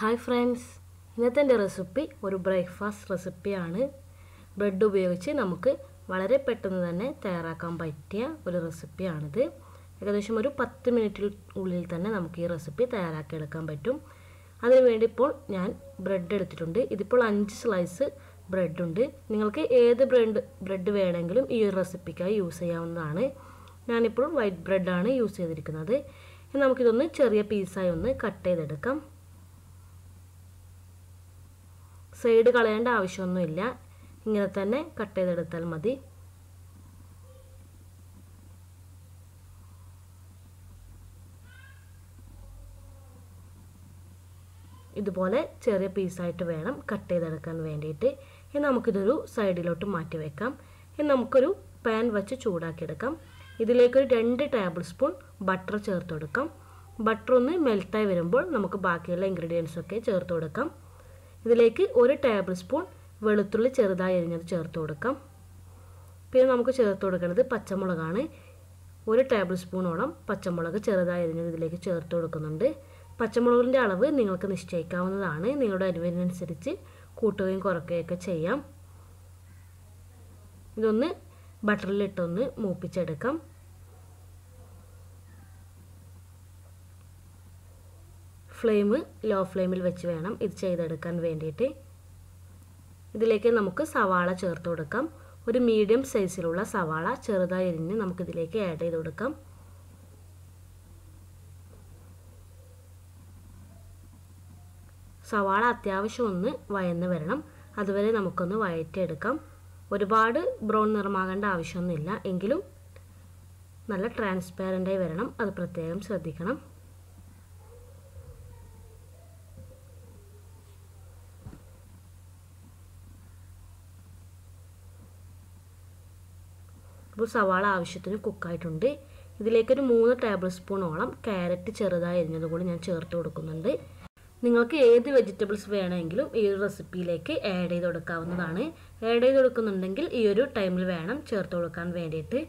Hi friends ഇന്നത്തെ എന്റെ recipe ഒരു ബ്രേക്ക്ഫാസ്റ്റ് റെസിപ്പിയാണ് ബ്രെഡ് ഉപയോഗിച്ച് നമുക്ക് വളരെ പെട്ടെന്ന് തന്നെ തയ്യാറാക്കാൻ പറ്റിയ ഒരു റെസിപ്പിയാണിത് ഏകദേശം ഒരു പത്ത് മിനിറ്റിൽ ഉള്ളിൽ തന്നെ നമുക്ക് ഈ റെസിപ്പി തയ്യാറാക്കി എടുക്കാൻ പറ്റും അതിനുവേണ്ടി ഇപ്പോൾ ഞാൻ ബ്രെഡ് എടുത്തിട്ടുണ്ട്. ഇതിപ്പോൾ അഞ്ച് സ്ലൈസ് ബ്രെഡ് ഉണ്ട്. നിങ്ങൾക്ക് ഏത് ബ്രെഡ് ബ്രെഡ് വേണമെങ്കിലും ഈ ഒരു റെസിപ്പിക്കായി യൂസ് ചെയ്യാവുന്നതാണ്. ഞാനിപ്പോൾ വൈറ്റ് ബ്രെഡാണ് യൂസ് ചെയ്തിരിക്കുന്നത്. നമുക്കിതൊന്ന് ചെറിയ പീസായി ഒന്ന് കട്ട് ചെയ്തെടുക്കാം. സൈഡ് കളയേണ്ട ആവശ്യമൊന്നുമില്ല. ഇങ്ങനെ തന്നെ കട്ട് ചെയ്തെടുത്താൽ മതി. ഇതുപോലെ ചെറിയ പീസായിട്ട് വേണം കട്ട് ചെയ്തെടുക്കാൻ വേണ്ടിയിട്ട്. ഇനി നമുക്കിതൊരു സൈഡിലോട്ട് മാറ്റി വെക്കാം. ഇനി നമുക്കൊരു പാൻ വെച്ച് ചൂടാക്കിയെടുക്കാം. ഇതിലേക്കൊരു രണ്ട് ടേബിൾ സ്പൂൺ ബട്ടർ ചേർത്ത് കൊടുക്കാം. ബട്ടർ ഒന്ന് മെൽത്തായി വരുമ്പോൾ നമുക്ക് ബാക്കിയുള്ള ഇൻഗ്രീഡിയൻസൊക്കെ ചേർത്ത് കൊടുക്കാം. ഇതിലേക്ക് ഒരു ടേബിൾ സ്പൂൺ വെളുത്തുള്ളി ചെറുതായി അരിഞ്ഞത് ചേർത്ത് കൊടുക്കാം. പിന്നെ നമുക്ക് ചേർത്ത് കൊടുക്കേണ്ടത് പച്ചമുളകാണ്. ഒരു ടേബിൾ സ്പൂണോളം പച്ചമുളക് ചെറുതായി അരിഞ്ഞത് ഇതിലേക്ക് ചേർത്ത് കൊടുക്കുന്നുണ്ട്. പച്ചമുളകിന്റെ അളവ് നിങ്ങൾക്ക് നിശ്ചയിക്കാവുന്നതാണ്. നിങ്ങളുടെ അരിവിനനുസരിച്ച് കൂട്ടുകയും കുറയ്ക്കുകയൊക്കെ ചെയ്യാം. ഇതൊന്ന് ബട്ടറിലിട്ടൊന്ന് മൂപ്പിച്ചെടുക്കാം. ഫ്ലെയിം ലോ ഫ്ലെയിമിൽ വെച്ച് വേണം ഇത് ചെയ്തെടുക്കാൻ വേണ്ടിയിട്ട്. ഇതിലേക്ക് നമുക്ക് സവാള ചേർത്ത് കൊടുക്കാം. ഒരു മീഡിയം സൈസിലുള്ള സവാള ചെറുതായി അരിഞ്ഞ് നമുക്കിതിലേക്ക് ആഡ് ചെയ്ത് കൊടുക്കാം. സവാള അത്യാവശ്യം ഒന്ന് വയന്ന് വരണം. അതുവരെ നമുക്കൊന്ന് വയറ്റിയെടുക്കാം. ഒരുപാട് ബ്രൗൺ നിറമാകേണ്ട ആവശ്യമൊന്നുമില്ല. എങ്കിലും നല്ല ട്രാൻസ്പാരന്റായി വരണം. അത് പ്രത്യേകം ശ്രദ്ധിക്കണം. അപ്പോൾ സവാള ആവശ്യത്തിന് കുക്കായിട്ടുണ്ട്. ഇതിലേക്കൊരു മൂന്ന് ടേബിൾ സ്പൂണോളം ക്യാരറ്റ് ചെറുതായി അരിഞ്ഞത് കൂടി ഞാൻ ചേർത്ത് കൊടുക്കുന്നുണ്ട്. നിങ്ങൾക്ക് ഏത് വെജിറ്റബിൾസ് വേണമെങ്കിലും ഈ ഒരു റെസിപ്പിയിലേക്ക് ആഡ് ചെയ്ത് കൊടുക്കാവുന്നതാണ്. ആഡ് ചെയ്ത് കൊടുക്കുന്നുണ്ടെങ്കിൽ ഈ ഒരു ടൈമിൽ വേണം ചേർത്ത് കൊടുക്കാൻ വേണ്ടിയിട്ട്.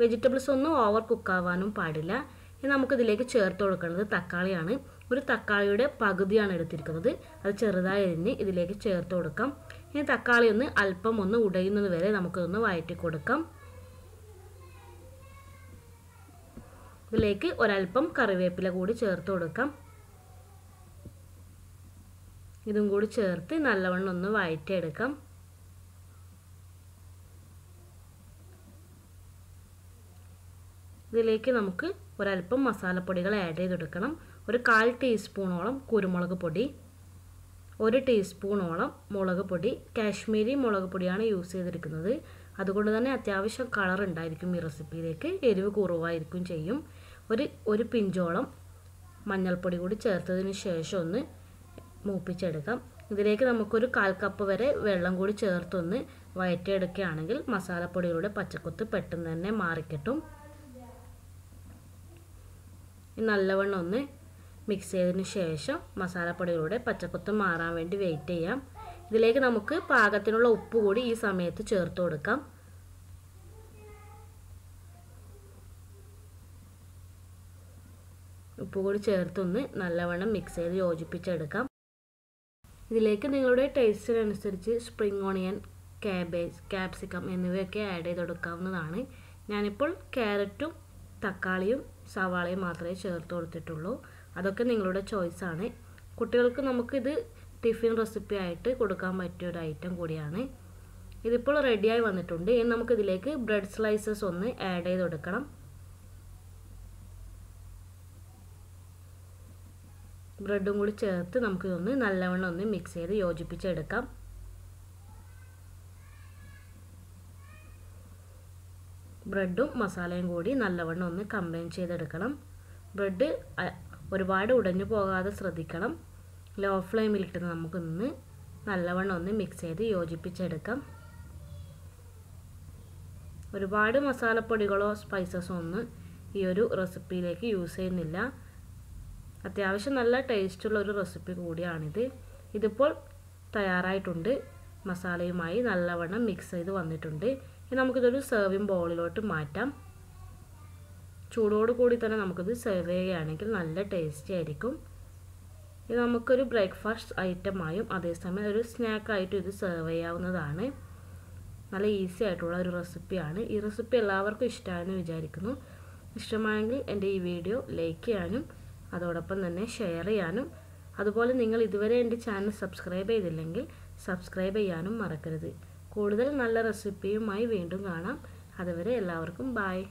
വെജിറ്റബിൾസ് ഒന്നും ഓവർ കുക്കാവാനും പാടില്ല. ഇനി നമുക്കിതിലേക്ക് ചേർത്ത് കൊടുക്കേണ്ടത് തക്കാളിയാണ്. ഒരു തക്കാളിയുടെ പകുതിയാണ് എടുത്തിരിക്കുന്നത്. അത് ചെറുതായി അരിഞ്ഞ് ഇതിലേക്ക് ചേർത്ത് കൊടുക്കാം. ഇനി തക്കാളി ഒന്ന് അല്പം ഒന്ന് ഉടയുന്നത് വരെ നമുക്കിതൊന്ന് വഴറ്റി കൊടുക്കാം. ഇതിലേക്ക് ഒരല്പം കറിവേപ്പില കൂടി ചേർത്ത് കൊടുക്കാം. ഇതും കൂടി ചേർത്ത് നല്ലവണ്ണം ഒന്ന് വഴറ്റിയെടുക്കാം ഇതിലേക്ക് നമുക്ക് ഒരല്പം മസാലപ്പൊടികൾ ആഡ് ചെയ്തെടുക്കണം. ഒരു കാൽ ടീസ്പൂണോളം കുരുമുളക് പൊടി ഒരു ടീസ്പൂണോളം മുളക് പൊടി. കാശ്മീരി മുളക് പൊടിയാണ് യൂസ് ചെയ്തിരിക്കുന്നത് അതുകൊണ്ട് തന്നെ അത്യാവശ്യം കളർ ഉണ്ടായിരിക്കും ഈ റെസിപ്പിയിലേക്ക്. എരിവ് കുറവായിരിക്കും ചെയ്യും. ഒരു ഒരു പിഞ്ചോളം മഞ്ഞൾപ്പൊടി കൂടി ചേർത്തതിന് ശേഷം ഒന്ന് മൂപ്പിച്ചെടുക്കാം. ഇതിലേക്ക് നമുക്കൊരു കാൽ കപ്പ് വരെ വെള്ളം കൂടി ചേർത്തൊന്ന് വയറ്റിയെടുക്കുകയാണെങ്കിൽ മസാലപ്പൊടികളുടെ പച്ചക്കുത്ത് പെട്ടെന്ന് തന്നെ മാറിക്കിട്ടും. നല്ലവണ്ണം ഒന്ന് മിക്സ് ചെയ്തതിന് ശേഷം മസാലപ്പൊടികളുടെ പച്ചക്കുത്ത് മാറാൻ വേണ്ടി വെയിറ്റ് ചെയ്യാം. ഇതിലേക്ക് നമുക്ക് പാകത്തിനുള്ള ഉപ്പ് കൂടി ഈ സമയത്ത് ചേർത്ത് കൊടുക്കാം. ഉപ്പ് കൂടി ചേർത്തൊന്ന് നല്ലവണ്ണം മിക്സ് ചെയ്ത് യോജിപ്പിച്ചെടുക്കാം. ഇതിലേക്ക് നിങ്ങളുടെ ടേസ്റ്റിനനുസരിച്ച് സ്പ്രിംഗ് ഓണിയൻ ക്യാബേജ് ക്യാപ്സിക്കം എന്നിവയൊക്കെ ആഡ് ചെയ്ത് കൊടുക്കാവുന്നതാണ് ഞാനിപ്പോൾ ക്യാരറ്റും തക്കാളിയും സവാളയും മാത്രമേ ചേർത്ത് കൊടുത്തിട്ടുള്ളൂ. അതൊക്കെ നിങ്ങളുടെ ചോയ്സാണ് കുട്ടികൾക്ക് നമുക്കിത് ടിഫിൻ റെസിപ്പി ആയിട്ട് കൊടുക്കാൻ പറ്റിയ ഒരു ഐറ്റം കൂടിയാണ്. ഇതിപ്പോൾ റെഡിയായി വന്നിട്ടുണ്ട്. ഇനി നമുക്കിതിലേക്ക് ബ്രെഡ് സ്ലൈസസ് ഒന്ന് ആഡ് ചെയ്ത് കൊടുക്കണം ബ്രെഡും കൂടി ചേർത്ത് നമുക്കിതൊന്ന് നല്ലവണ്ണം ഒന്ന് മിക്സ് ചെയ്ത് യോജിപ്പിച്ചെടുക്കാം. ബ്രെഡും മസാലയും കൂടി നല്ലവണ്ണം ഒന്ന് കമ്പൈൻ ചെയ്തെടുക്കണം. ബ്രെഡ് ഒരുപാട് ഉടഞ്ഞു പോകാതെ ശ്രദ്ധിക്കണം. ലോ ഫ്ലെയിമിലിട്ട് നമുക്കൊന്ന് നല്ലവണ്ണം ഒന്ന് മിക്സ് ചെയ്ത് യോജിപ്പിച്ചെടുക്കാം. ഒരുപാട് മസാലപ്പൊടികളോ സ്പൈസസോ ഒന്നും ഈ ഒരു റെസിപ്പിയിലേക്ക് യൂസ് ചെയ്യുന്നില്ല. അത്യാവശ്യം നല്ല ടേസ്റ്റുള്ള ഒരു റെസിപ്പി കൂടിയാണിത്. ഇതിപ്പോൾ തയ്യാറായിട്ടുണ്ട്. മസാലയുമായി നല്ലവണ്ണം മിക്സ് ചെയ്ത് വന്നിട്ടുണ്ട്. ഇനി നമുക്കിതൊരു സെർവിങ് ബോളിലോട്ട് മാറ്റാം. ചൂടോട് കൂടി തന്നെ നമുക്കിത് സെർവ് ചെയ്യുകയാണെങ്കിൽ നല്ല ടേസ്റ്റി ആയിരിക്കും. ഇത് നമുക്കൊരു ബ്രേക്ക്ഫാസ്റ്റ് ഐറ്റമായും അതേസമയം ഒരു സ്നാക്കായിട്ടും ഇത് സെർവ് ചെയ്യാവുന്നതാണ്. നല്ല ഈസി ആയിട്ടുള്ള ഒരു റെസിപ്പിയാണ് ഈ റെസിപ്പി എല്ലാവർക്കും ഇഷ്ടമായെന്ന് വിചാരിക്കുന്നു. ഇഷ്ടമായെങ്കിൽ എന്റെ ഈ വീഡിയോ ലൈക്ക് ചെയ്യാനും അതോടൊപ്പം തന്നെ ഷെയർ ചെയ്യാനും. അതുപോലെ നിങ്ങൾ ഇതുവരെ എന്റെ ചാനൽ സബ്സ്ക്രൈബ് ചെയ്തില്ലെങ്കിൽ സബ്സ്ക്രൈബ് ചെയ്യാനും മറക്കരുത്. കൂടുതൽ നല്ല റെസിപ്പിയുമായി വീണ്ടും കാണാം. അതുവരെ എല്ലാവർക്കും ബായ്